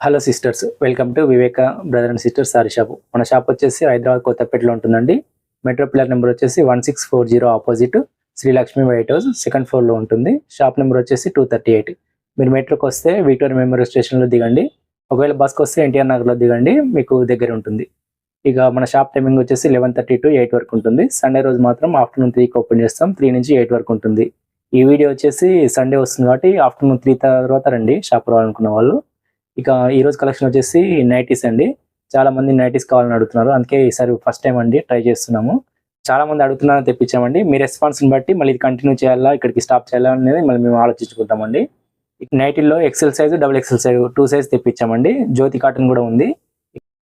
Hello sisters welcome to Viveka brother and sisters saree shop. మన shop వచ్చేసి హైదరాబాద్ కొత్తపేటలో ఉంటుందండి. మెట్రో పిల్లర్ నెంబర్ వచ్చేసి one six four zero opposite Srilakshmi White House second ఫ్లోర్లో ఉంటుంది. Shop number వచ్చేసి two thirty eight. మీరు మెట్రోకి వస్తే విక్టోరియా మెమోరియల్ స్టేషన్లో దిగండి. ఒకవేళ బస్కి వస్తే ఎన్టీఆర్ నగర్లో దిగండి మీకు దగ్గర ఉంటుంది. ఇక మన షాప్ టైమింగ్ వచ్చేసి లెవెన్ థర్టీ టు ఎయిట్ వరకు ఉంటుంది. సండే రోజు మాత్రం ఆఫ్టర్నూన్ త్రీకి ఓపెన్ చేస్తాం. త్రీ నుంచి ఎయిట్ వరకు ఉంటుంది. ఈ వీడియో వచ్చేసి సండే వస్తుంది కాబట్టి ఆఫ్టర్నూన్ త్రీ తర్వాత రండి. షాప్ రావాలనుకున్న వాళ్ళు ఇక ఈ రోజు కలెక్షన్ వచ్చేసి నైటీస్ అండి. చాలా మంది నైటీస్ కావాలని అడుగుతున్నారు. అందుకే ఈసారి ఫస్ట్ టైం అండి ట్రై చేస్తున్నాము. చాలా మంది అడుగుతున్నారు తెప్పించామండి. మీ రెస్పాన్స్ బట్టి మళ్ళీ ఇది కంటిన్యూ చేయాలా ఇక్కడికి స్టాప్ చేయాలా అనేది మళ్ళీ మేము ఆలోచించుకుంటామండి. నైటీల్లో XL size double XL size two size తెప్పించామండి. Jyothi cotton కూడా ఉంది.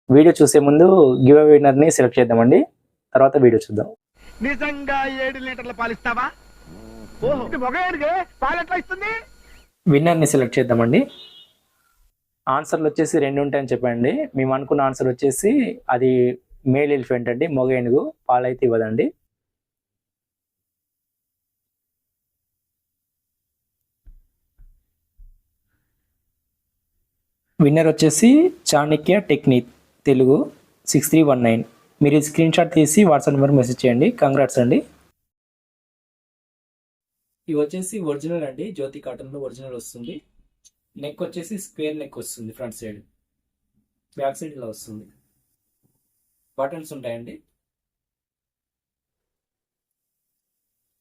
వీడియో చూసే ముందు గివ్ విన్నర్ని సెలెక్ట్ చేద్దామండి. తర్వాత వీడియో చూద్దాం. నిజంగా ఏడు లీటర్ల పాలిస్తావా? ఓహో ఇది మగ ఏనుగే పాలు ఎట్లా ఇస్తుంది? విన్నర్ని సెలెక్ట్ చేద్దామండి. ఆన్సర్లు వచ్చేసి రెండు ఉంటాయని చెప్పండి. మేము అనుకున్న ఆన్సర్ వచ్చేసి అది మేల్ ఎలిఫెంట్ అండి మొగ ఏనుగు. పాలైతే ఇవ్వదండి. విన్నర్ వచ్చేసి Chanakya technique Telugu six three one nine. మీరు ఈ స్క్రీన్ షాట్ తీసి వాట్సాప్ నెంబర్ మెసేజ్ చేయండి. కంగ్రాట్స్ అండి. ఇవి వచ్చేసి ఒరిజినల్ అండి. జ్యోతి కాటన్లో ఒరిజినల్ వస్తుంది. నెక్ వచ్చేసి స్క్వేర్ నెక్ వస్తుంది ఫ్రంట్ సైడ్ బ్యాక్ సైడ్ ఇలా వస్తుంది. బటన్స్ ఉంటాయండి.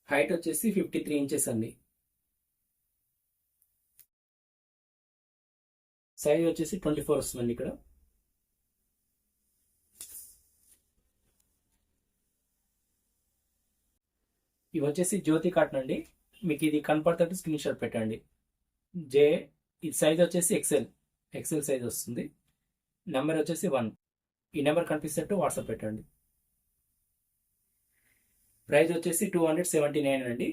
హైట్ వచ్చేసి ఫిఫ్టీ త్రీ ఇంచెస్ అండి. సైజ్ వచ్చేసి ట్వంటీ ఫోర్ వస్తుందండి ఇక్కడ. ఇవి వచ్చేసి జ్యోతి కాటన్ అండి. మీకు ఇది కనపడుతుంటే స్క్రీన్ షాట్ పెట్టండి. జే ఇది సైజ్ వచ్చేసి ఎక్సెల్ ఎక్సెల్ సైజ్ వస్తుంది. నెంబర్ వచ్చేసి వన్ ఈ నెంబర్ కనిపిస్తట్టు వాట్సాప్ పెట్టండి. ప్రైస్ వచ్చేసి టూ హండ్రెడ్ సెవెంటీ నైన్ అండి.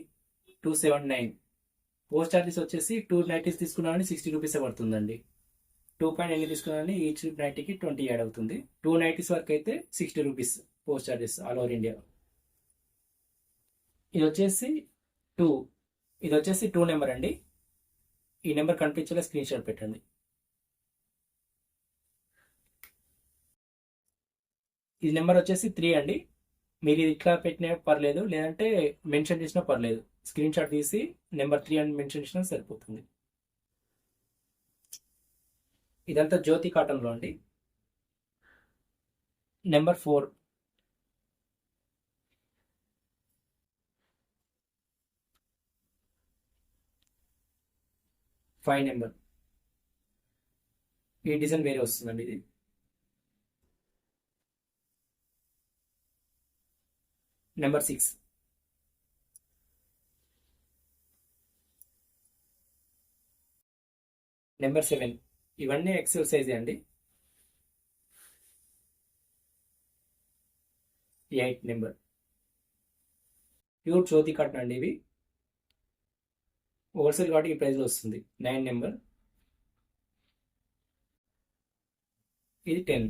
Two seventy nine post charges వచ్చేసి టూ నైటీస్ తీసుకున్నామని సిక్స్టీ రూపీస్ పడుతుందండి. టూ పాయింట్ ఎన్ని తీసుకున్నామని ఈచ్ నైటీకి ట్వంటీ యాడ్ అవుతుంది. టూ నైటీస్ వరకు అయితే sixty rupees post charges all over India ఇది వచ్చేసి టూ ఇది వచ్చేసి టూ నెంబర్ అండి. ఈ నెంబర్ కనిపించేలా స్క్రీన్ షాట్ పెట్టండి. ఈ నెంబర్ వచ్చేసి త్రీ అండి. మీరు ఇది ఇట్లా పెట్టినా పర్లేదు లేదంటే మెన్షన్ చేసినా పర్లేదు. స్క్రీన్ షాట్ తీసి నెంబర్ త్రీ అని మెన్షన్ చేసినా సరిపోతుంది. ఇదంతా జ్యోతి కాటన్లో అండి. Number four. Five number. ఈ డిజైన్ వేరే వస్తుందండి ఇది. Number six. Number seven. ఇవన్నీ ఎక్సెల్ సైజ్ అండి. Eight number. Pure Jyothi cotton అండి ఇవి. హోల్సేల్ కాబట్టి ఈ ప్రైస్లో వస్తుంది. Nine number. ఇది ten.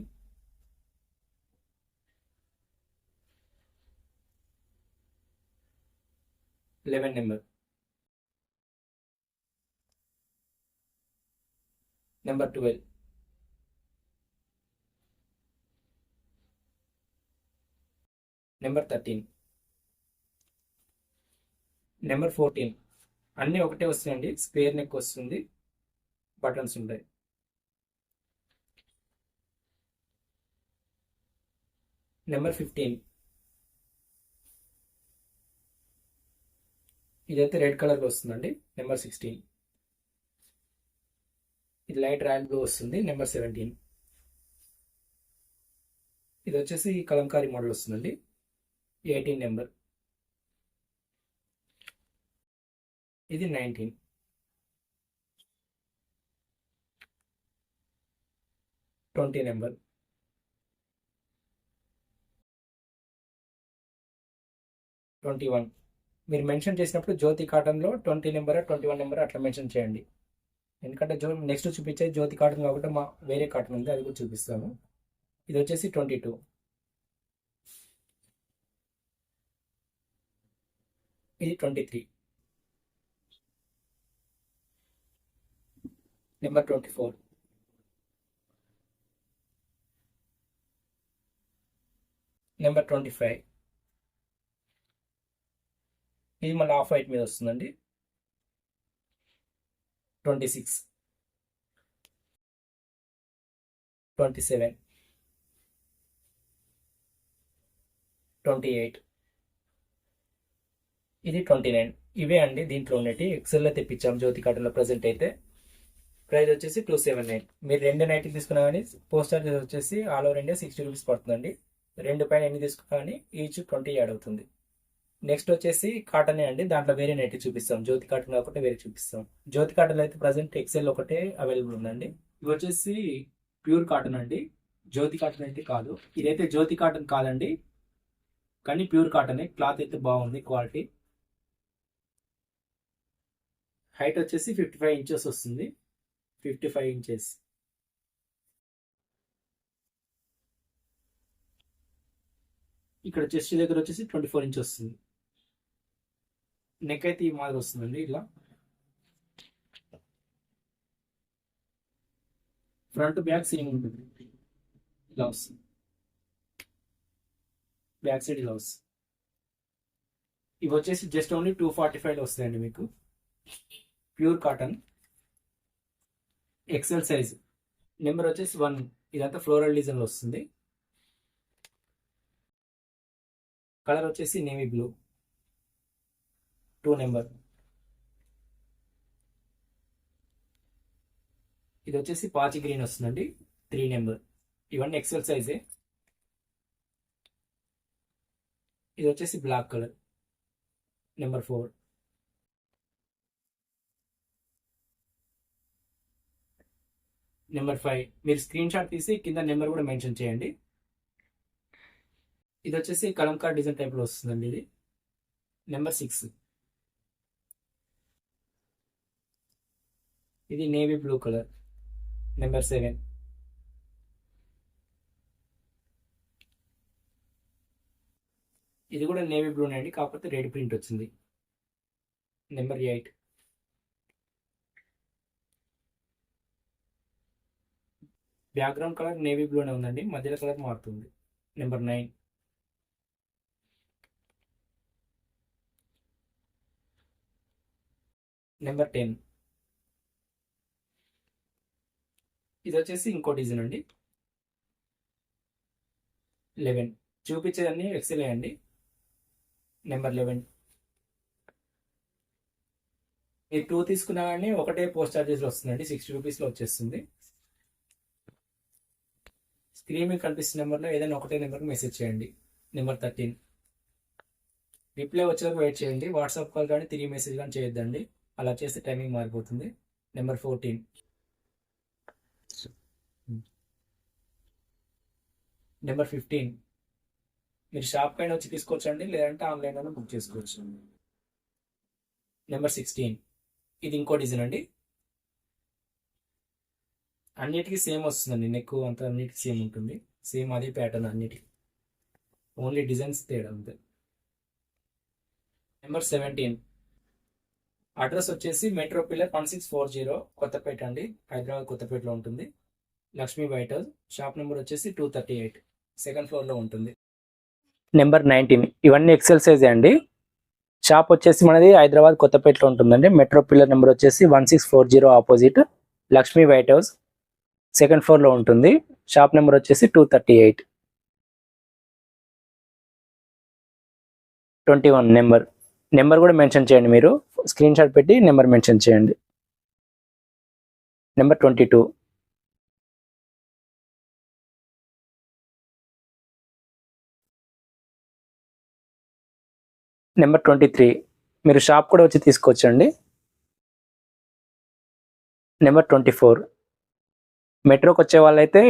Eleven number. Number twelve. Number thirteen. Number fourteen. అన్నీ ఒకటే వస్తాయండి. స్క్వేర్ నెక్ వస్తుంది. బటన్స్ ఉంటాయి. Number fifteen. ఇదైతే రెడ్ కలర్లో వస్తుందండి. Number sixteen. ఇది లైట్ రాయల్ బ్లూ వస్తుంది. Number seventeen. ఇది వచ్చేసి కలంకారీ మోడల్ వస్తుందండి. Eighteen number. ఇది nineteen twenty number twenty one మీరు మెన్షన్ చేసినప్పుడు జ్యోతి కాటన్లో twenty number twenty one number అట్లా మెన్షన్ చేయండి. ఎందుకంటే జో నెక్స్ట్ చూపించేది జ్యోతి కాటన్ కాబట్టి మా వేరే కాటన్ ఉంది అది కూడా చూపిస్తాను ఇది వచ్చేసి ట్వంటీ టూ ఇది twenty three number twenty four number twenty five ఇది మళ్ళీ ఆఫ్ వైట్ మీద వస్తుందండి. Twenty six twenty seven twenty eight ఇది ట్వంటీ నైన్ ఇవే అండి దీంట్లో ఉండేటి ఎక్సెల్లో తెప్పించాం జ్యోతి కార్టూన్లో ప్రజెంట్ అయితే. ప్రైస్ వచ్చేసి టూ సెవెన్ నైన్ మీరు రెండు నైట్కి తీసుకున్నా కానీ పోస్ట్ చార్జెస్ వచ్చేసి all over India sixty rupees పడుతుందండి. రెండు పైన ఎన్ని తీసుకున్నా కానీ ఈచ్ ట్వంటీ యాడ్ అవుతుంది. నెక్స్ట్ వచ్చేసి కాటనే అండి. దాంట్లో వేరే నైట్ చూపిస్తాం. జ్యోతి కాటన్ కాకుండా వేరే చూపిస్తాం. జ్యోతి కాటన్ అయితే ప్రజెంట్ ఎక్సెల్ ఒకటే అవైలబుల్ ఉందండి. ఇవి వచ్చేసి ప్యూర్ కాటన్ అండి. జ్యోతి కాటన్ అయితే కాదు. ఇదైతే జ్యోతి కాటన్ కాదండి. కానీ ప్యూర్ కాటనే. క్లాత్ అయితే బాగుంది క్వాలిటీ. హైట్ వచ్చేసి ఫిఫ్టీ ఫైవ్ ఇంచెస్ వస్తుంది. Fifty five inches. ఇక్కడ చెస్ట్ దగ్గర వచ్చేసి ట్వంటీ ఫోర్ ఇంచ్ వస్తుంది. నెక్ అయితే ఈ మాదిరి వస్తుందండి ఇలా. ఫ్రంట్ బ్యాక్ సేమ్ ఉంటుంది. ఇలా వస్తుంది. బ్యాక్ సైడ్ ఇలా వస్తుంది. ఇవి వచ్చేసి just only two forty five వస్తాయండి మీకు. Pure cotton XL size number వచ్చేసి వన్ ఇదంతా ఫ్లోరల్ డిజైన్లో వస్తుంది. కలర్ వచ్చేసి నేవీ బ్లూ టూ నెంబర్ ఇది వచ్చేసి పాచి గ్రీన్ వస్తుందండి. త్రీ నెంబర్ ఇవన్నీ ఎక్సెల్ సైజే ఇది వచ్చేసి black colour number four number five. మీరు స్క్రీన్ షాట్ తీసి కింద నెంబర్ కూడా మెన్షన్ చేయండి. ఇది వచ్చేసి కలంకార్ డిజైన్ టైప్లో వస్తుందండి ఇది. Number six. ఇది navy blue colour. Number seven. ఇది కూడా నేవీ బ్లూ అండి కాకపోతే రెడ్ ప్రింట్ వచ్చింది. Number eight. Background colour navy బ్లూనే ఉందండి. మధ్యలో కలర్ మారుతుంది. Number nine. Number ten. ఇది వచ్చేసి ఇంకో డిజైన్ అండి. లెవెన్. చూపించేదన్నీ ఎక్సెల్ అండి. Number eleven. మీరు టూ తీసుకున్నా కానీ ఒకటే పోస్ట్ చార్జెస్లో వస్తుందండి. సిక్స్టీ రూపీస్లో వచ్చేస్తుంది. స్క్రీన్ మీద కనిపిస్తున్న నెంబర్లో ఏదైనా ఒకటే నెంబర్కి మెసేజ్ చేయండి. నెంబర్ థర్టీన్ రిప్లై వచ్చేవరకు వెయిట్ చేయండి. వాట్సాప్ కాల్ కానీ తిరిగి మెసేజ్ కానీ చేయొద్దండి. అలా చేస్తే టైమింగ్ మారిపోతుంది. నెంబర్ ఫోర్టీన్ నెంబర్ ఫిఫ్టీన్ మీరు షాప్ పైన వచ్చి తీసుకోవచ్చండి లేదంటే ఆన్లైన్లోనే బుక్ చేసుకోవచ్చు. నెంబర్ సిక్స్టీన్ ఇది ఇంకో డిజైన్ అండి. అన్నిటికీ సేమ్ వస్తుందండి. నెక్ అంతా అన్నిటికీ సేమ్ ఉంటుంది. సేమ్ అదే ప్యాటర్న్ అన్నిటికీ. ఓన్లీ డిజైన్స్ తేడా అంతే. నెంబర్ సెవెంటీన్ అడ్రస్ వచ్చేసి metro pillar one six four zero Kothapet అండి. హైదరాబాద్ కొత్తపేటలో ఉంటుంది. Lakshmi white house shop number వచ్చేసి టూ థర్టీ ఎయిట్ సెకండ్ ఫ్లోర్లో ఉంటుంది. నెంబర్ నైన్టీన్ ఇవన్నీ ఎక్సెల్ సైజే అండి. షాప్ వచ్చేసి మనది హైదరాబాద్ కొత్తపేటలో ఉంటుందండి. మెట్రో పిల్లర్ నెంబర్ వచ్చేసి one six four zero opposite Lakshmi White House second ఫ్లోర్లో ఉంటుంది. షాప్ నెంబర్ వచ్చేసి two thirty eight. Twenty one number. Number కూడా మెన్షన్ చేయండి మీరు. స్క్రీన్ షాట్ పెట్టి నెంబర్ మెన్షన్ చేయండి. Number twenty two. Number twenty three. మీరు షాప్ కూడా వచ్చి తీసుకోవచ్చండి నెంబర్ ట్వంటీ ఫోర్. మెట్రోకి వచ్చే వాళ్ళైతే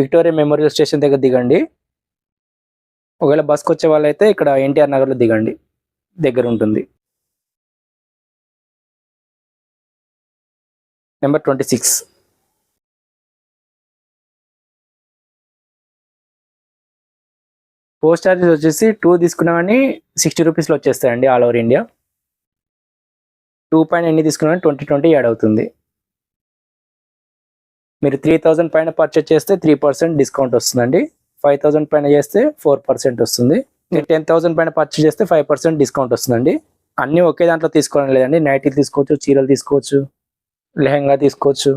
విక్టోరియా మెమోరియల్ స్టేషన్ దగ్గర దిగండి. ఒకవేళ బస్కి వచ్చే వాళ్ళైతే ఇక్కడ ఎన్టీఆర్ నగర్లో దిగండి. దగ్గర ఉంటుంది number twenty six. Post charges వచ్చేసి టూ తీసుకున్నామని సిక్స్టీ రూపీస్లో వచ్చేస్తాయండి all over India. Two point ఎన్ని తీసుకున్నా ట్వంటీ ట్వంటీ యాడ్ అవుతుంది. మీరు త్రీ థౌజండ్ పైన పర్చేస్ చేస్తే త్రీ పర్సెంట్ డిస్కౌంట్ వస్తుందండి. ఫైవ్ థౌసండ్ పైన చేస్తే ఫోర్ పర్సెంట్ వస్తుంది. మీరు టెన్ థౌసండ్ పైన పర్చేస్ చేస్తే ఫైవ్ పర్సెంట్ డిస్కౌంట్ వస్తుందండి. అన్నీ ఒకే దాంట్లో తీసుకోవడం లేదండి. నైటీలు తీసుకోవచ్చు చీరలు తీసుకోవచ్చు లెహంగా తీసుకోవచ్చు.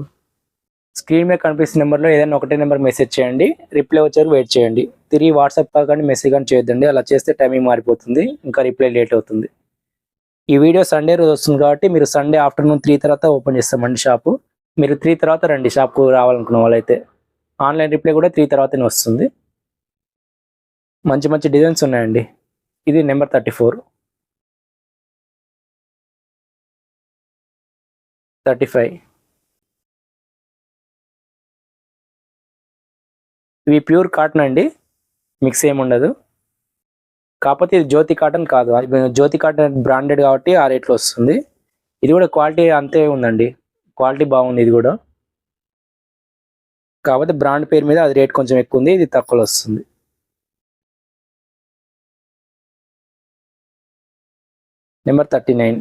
స్క్రీన్ మీద కనిపిస్తున్న నెంబర్లో ఏదైనా ఒకటే నెంబర్ మెసేజ్ చేయండి. రిప్లై వచ్చారు వెయిట్ చేయండి. తిరిగి వాట్సాప్ కానీ మెసేజ్ కానీ చేయొద్దండి. అలా చేస్తే టైమింగ్ మారిపోతుంది. ఇంకా రిప్లై లేట్ అవుతుంది. ఈ వీడియో సండే రోజు వస్తుంది కాబట్టి మీరు సండే ఆఫ్టర్నూన్ త్రీ తర్వాత ఓపెన్ చేస్తామండి షాపు మీరు త్రీ తర్వాత రండి. షాప్కు రావాలనుకున్న వాళ్ళైతే. ఆన్లైన్ రిప్లై కూడా త్రీ తర్వాతనే వస్తుంది. మంచి మంచి డిజైన్స్ ఉన్నాయండి. ఇది number thirty four thirty five ఇవి ప్యూర్ కాటన్ అండి. మిక్స్ ఏమి ఉండదు. కాకపోతే ఇది జ్యోతి కాటన్ కాదు. అది జ్యోతి కాటన్ బ్రాండెడ్ కాబట్టి ఆ రేట్లో వస్తుంది. ఇది కూడా క్వాలిటీ అంతే ఉందండి. క్వాలిటీ బాగుంది ఇది కూడా. కాకపోతే బ్రాండ్ పేరు మీద అది రేట్ కొంచెం ఎక్కువ ఉంది ఇది తక్కువలో వస్తుంది. Number thirty nine.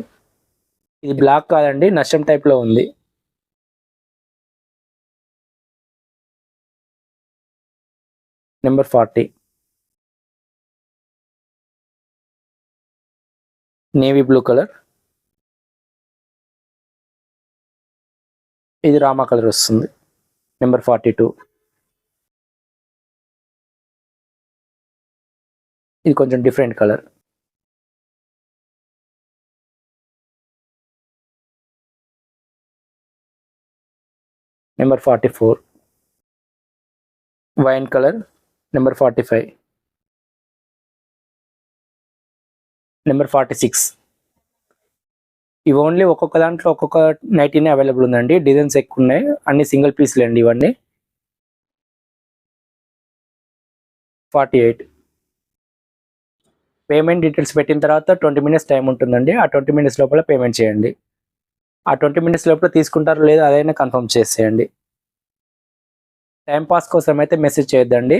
ఇది బ్లాక్ కాదండి నష్టం టైప్లో ఉంది. Number forty. Navy blue colour. ఇది రామా కలర్ వస్తుంది. నెంబర్ ఫార్టీ టూ ఇది కొంచెం different colour number forty four wine colour number forty five number forty six ఇవి ఓన్లీ ఒక్కొక్క దాంట్లో ఒక్కొక్క నైటీనే అవైలబుల్ ఉందండి. డిజైన్స్ ఎక్కువ ఉన్నాయి అన్ని సింగిల్ పీస్లు అండి ఇవన్నీ. ఫార్టీ ఎయిట్ పేమెంట్ డీటెయిల్స్ పెట్టిన తర్వాత ట్వంటీ మినిట్స్ టైం ఉంటుందండి. ఆ ట్వంటీ మినిట్స్ లోపల పేమెంట్ చేయండి. ఆ ట్వంటీ మినిట్స్ లోపల తీసుకుంటారో లేదో అదైనా కన్ఫర్మ్ చేసేయండి. టైంపాస్ కోసం అయితే మెసేజ్ చేయొద్దండి.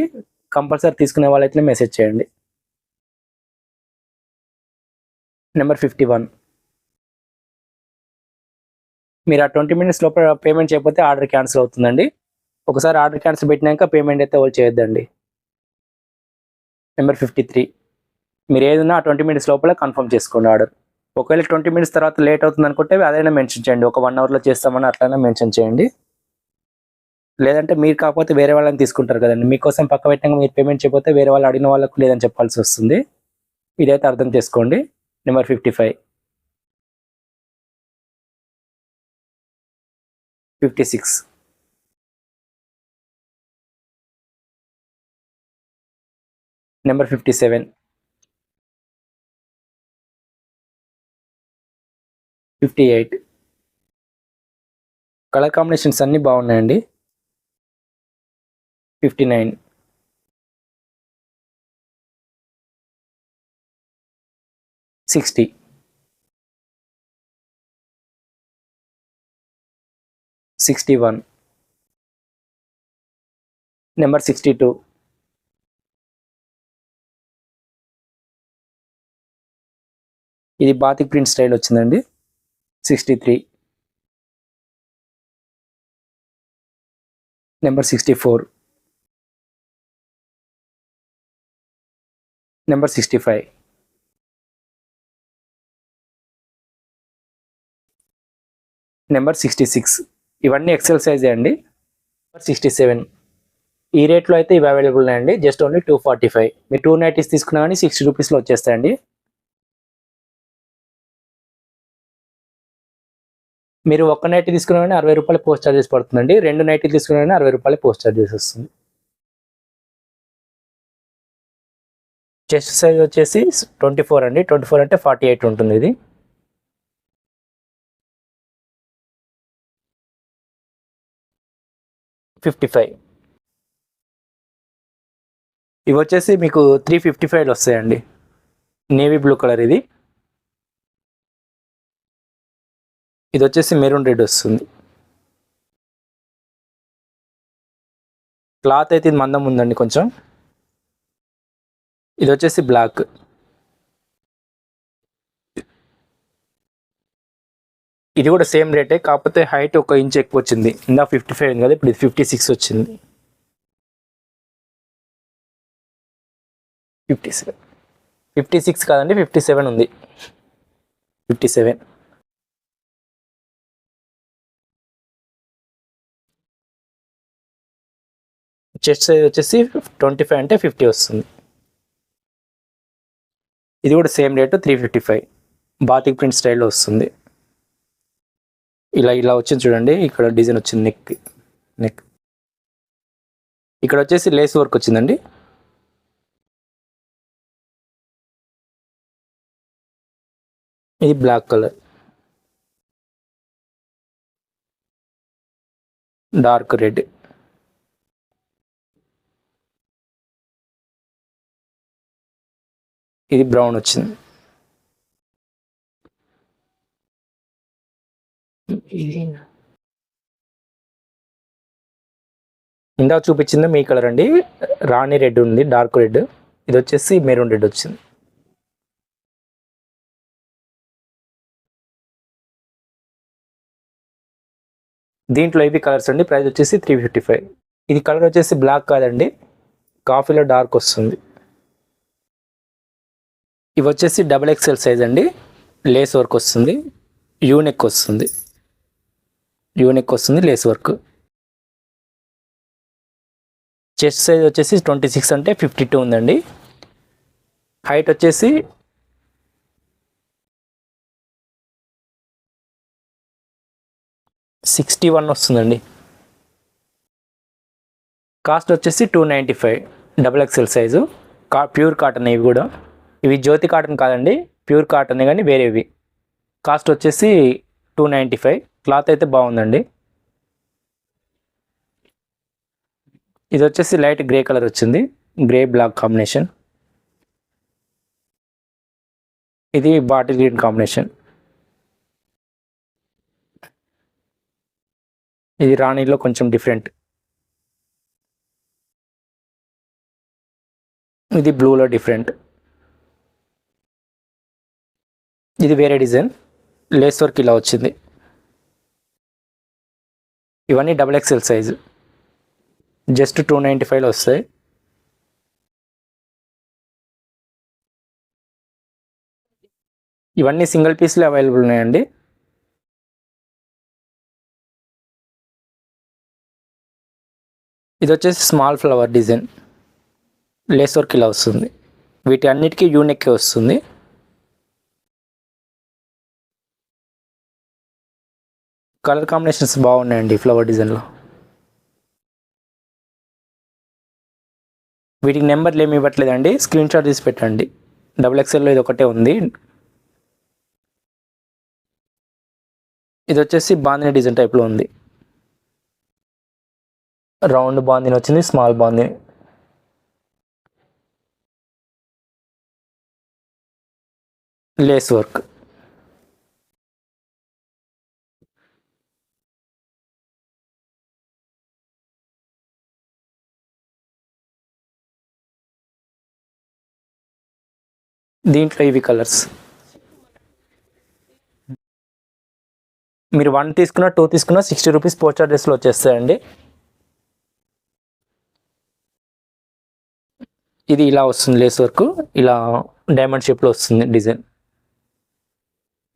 కంపల్సరీ తీసుకునే వాళ్ళైతే మెసేజ్ చేయండి. నెంబర్ ఫిఫ్టీ వన్ మీరు ఆ ట్వంటీ మినిట్స్ లోపల పేమెంట్ చేయకపోతే ఆర్డర్ క్యాన్సిల్ అవుతుందండి. ఒకసారి ఆర్డర్ క్యాన్సిల్ పెట్టినాక పేమెంట్ అయితే వాళ్ళు చేయొద్దండి. Number fifty three. మీరు ఏదైనా ఆ ట్వంటీ మినిట్స్ లోపల కన్ఫర్మ్ చేసుకోండి ఆర్డర్. ఒకవేళ ట్వంటీ మినిట్స్ తర్వాత లేట్ అవుతుంది అనుకుంటే అదైనా మెన్షన్ చేయండి. ఒక వన్ అవర్లో చేస్తామని అట్లయినా మెన్షన్ చేయండి. లేదంటే మీరు కాకపోతే వేరే వాళ్ళని తీసుకుంటారు కదండి. మీకోసం పక్క పెట్టినాక మీరు పేమెంట్ చేయకపోతే వేరే వాళ్ళు అడిగిన వాళ్ళకు లేదని చెప్పాల్సి వస్తుంది. ఇదైతే అర్థం చేసుకోండి. Number fifty five. Fifty six. Number fifty seven fifty eight colour combinations అన్నీ బాగున్నాయండి. Fifty nine sixty sixty one number sixty two ఇది బాతిక్ ప్రింట్ స్టైల్ వచ్చిందండి. Sixty three number sixty four number sixty five number sixty six ఇవన్నీ XL సైజే అండి. Sixty seven ఈ రేట్లో అయితే ఇవి అవైలబుల్ ఉన్నాయండి. Just only two forty five మీరు టూ నైటీస్ తీసుకున్నా కానీ సిక్స్టీ రూపీస్లో వచ్చేస్తాయండి. మీరు ఒక్క నైటీ తీసుకున్నా కానీ అరవై రూపాయలు పోస్ట్ చార్జెస్ పడుతుందండి. రెండు నైటీ తీసుకున్నా కానీ అరవై రూపాయలు పోస్ట్ చార్జెస్ వస్తుంది. చెస్ట్ సైజ్ వచ్చేసి ట్వంటీ ఫోర్ అండి. ట్వంటీ ఫోర్ అంటే ఫార్టీ ఎయిట్ ఉంటుంది ఇది. Fifty five. ఇవి వచ్చేసి మీకు త్రీ ఫిఫ్టీ ఫైవ్లు వస్తాయండి. నేవీ బ్లూ కలర్ ఇది. ఇది వచ్చేసి మెరూన్ రెడ్ వస్తుంది. క్లాత్ అయితే ఇది మందం ఉందండి కొంచెం. ఇది వచ్చేసి బ్లాక్. ఇది కూడా సేమ్ రేటే కాకపోతే హైట్ ఒక ఇంచ్ ఎక్కువ వచ్చింది ఇందా ఫిఫ్టీ ఫైవ్ కదా ఇప్పుడు ఇది ఫిఫ్టీ సిక్స్ వచ్చింది. ఫిఫ్టీ సెవెన్ ఫిఫ్టీ సిక్స్ కాదండి ఫిఫ్టీ సెవెన్ ఉంది. ఫిఫ్టీ సెవెన్ చెస్ట్ సైజ్ వచ్చేసి ట్వంటీ ఫైవ్ అంటే ఫిఫ్టీ వస్తుంది. ఇది కూడా same rate three fifty five batik print స్టైల్లో వస్తుంది. ఇలా ఇలా వచ్చింది చూడండి. ఇక్కడ డిజైన్ వచ్చింది నెక్ నెక్ ఇక్కడ వచ్చేసి లేస్ వర్క్ వచ్చిందండి. ఇది బ్లాక్ కలర్ డార్క్ రెడ్ ఇది బ్రౌన్ వచ్చింది. ఇందాక చూపించింది మీ కలర్ అండి. రాణి రెడ్ ఉంది డార్క్ రెడ్. ఇది వచ్చేసి మెరూన్ రెడ్ వచ్చింది. దీంట్లో ఇవి కలర్స్ అండి. ప్రైస్ వచ్చేసి త్రీ ఫిఫ్టీ ఫైవ్. ఇది కలర్ వచ్చేసి బ్లాక్ కాదండి. కాఫీలో డార్క్ వస్తుంది. ఇవి వచ్చేసి డబల్ ఎక్స్ఎల్ సైజ్ అండి. లేస్ వర్క్ వస్తుంది. యూనెక్ వస్తుంది. యూనిక్ వస్తుంది లేస్ వర్క్ చెస్ట్ సైజ్ వచ్చేసి ట్వంటీ సిక్స్ అంటే ఫిఫ్టీ టూ ఉందండి. హైట్ వచ్చేసి సిక్స్టీ వన్ వస్తుందండి. కాస్ట్ వచ్చేసి two ninety five double XL size కా ప్యూర్ కాటన్ ఇవి కూడా. ఇవి జ్యోతి కాటన్ కాదండి ప్యూర్ కాటన్ కానీ వేరేవి. కాస్ట్ వచ్చేసి టూ నైంటీ ఫైవ్ క్లాత్ అయితే బాగుందండి. ఇది వచ్చేసి లైట్ గ్రే కలర్ వచ్చింది. Grey black combination. ఇది బాటిల్ గ్రీన్ కాంబినేషన్. ఇది రాణిలో కొంచెం డిఫరెంట్. ఇది బ్లూలో డిఫరెంట్. ఇది వేరే డిజైన్. లేస్ వర్క్ ఇలా వచ్చింది. ఇవన్నీ double XL size just two ninety ఫైవ్లో వస్తాయి. ఇవన్నీ సింగిల్ పీస్లో అవైలబుల్ ఉన్నాయండి. ఇది వచ్చేసి small flower design lace work ఇలా వస్తుంది. వీటి అన్నిటికీ యూనిక్ వస్తుంది. కలర్ కాంబినేషన్స్ బాగున్నాయండి ఫ్లవర్ డిజైన్లో. వీటికి నెంబర్లు ఏమి ఇవ్వట్లేదండి స్క్రీన్ షాట్ తీసి పెట్టండి. డబుల్ ఎక్స్ఎల్లో ఇది ఒకటే ఉంది. ఇది వచ్చేసి బాందిని డిజైన్ టైప్లో ఉంది. రౌండ్ బాందిని వచ్చింది స్మాల్ బాందిని. Lace work. దీంట్లో ఇవి కలర్స్ మీరు వన్ తీసుకున్నా టూ తీసుకున్నా సిక్స్టీ రూపీస్ పోస్ట్ అడ్రస్లో వచ్చేస్తాయండి. ఇది ఇలా వస్తుంది లేస్ వర్క్ ఇలా డైమండ్ షేప్లో వస్తుంది డిజైన్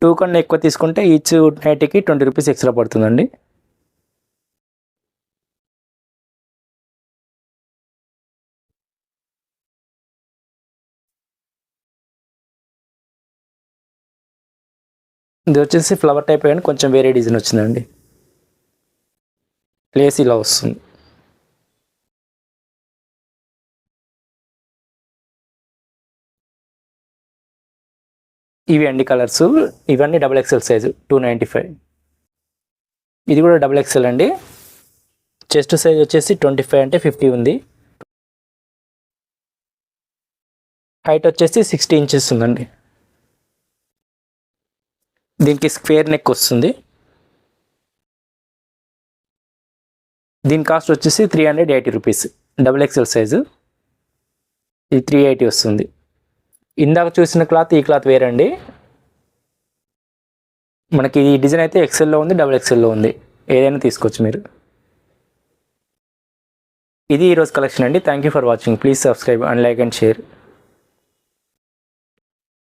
టూ కన్నా ఎక్కువ తీసుకుంటే ఈచ్ నైట్కి ట్వంటీ రూపీస్ ఎక్స్ట్రా పడుతుందండి. ఇది వచ్చేసి ఫ్లవర్ టైప్ కానీ కొంచెం వేరే డిజైన్ వచ్చిందండి. లేస్ ఇలా వస్తుంది. ఇవి అండి కలర్స్ ఇవన్నీ double XL size two ninety five ఇది కూడా డబుల్ ఎక్స్ఎల్ అండి. చెస్ట్ సైజ్ వచ్చేసి ట్వంటీ ఫైవ్ అంటే ఫిఫ్టీ ఉంది. హైట్ వచ్చేసి సిక్స్టీ ఇంచెస్ ఉందండి. దీనికి స్క్వేర్ నెక్ వస్తుంది. దీని కాస్ట్ వచ్చేసి three hundred eighty rupees double XL size ఇది త్రీ ఎయిటీ వస్తుంది. ఇందాక చూసిన క్లాత్ ఈ క్లాత్ వేరండి. మనకి ఈ డిజైన్ అయితే ఎక్సెల్లో ఉంది డబుల్ ఎక్సెల్లో ఉంది. ఏదైనా తీసుకోవచ్చు మీరు. ఇది ఈరోజు కలెక్షన్ అండి. Thank you for watching please subscribe and like and share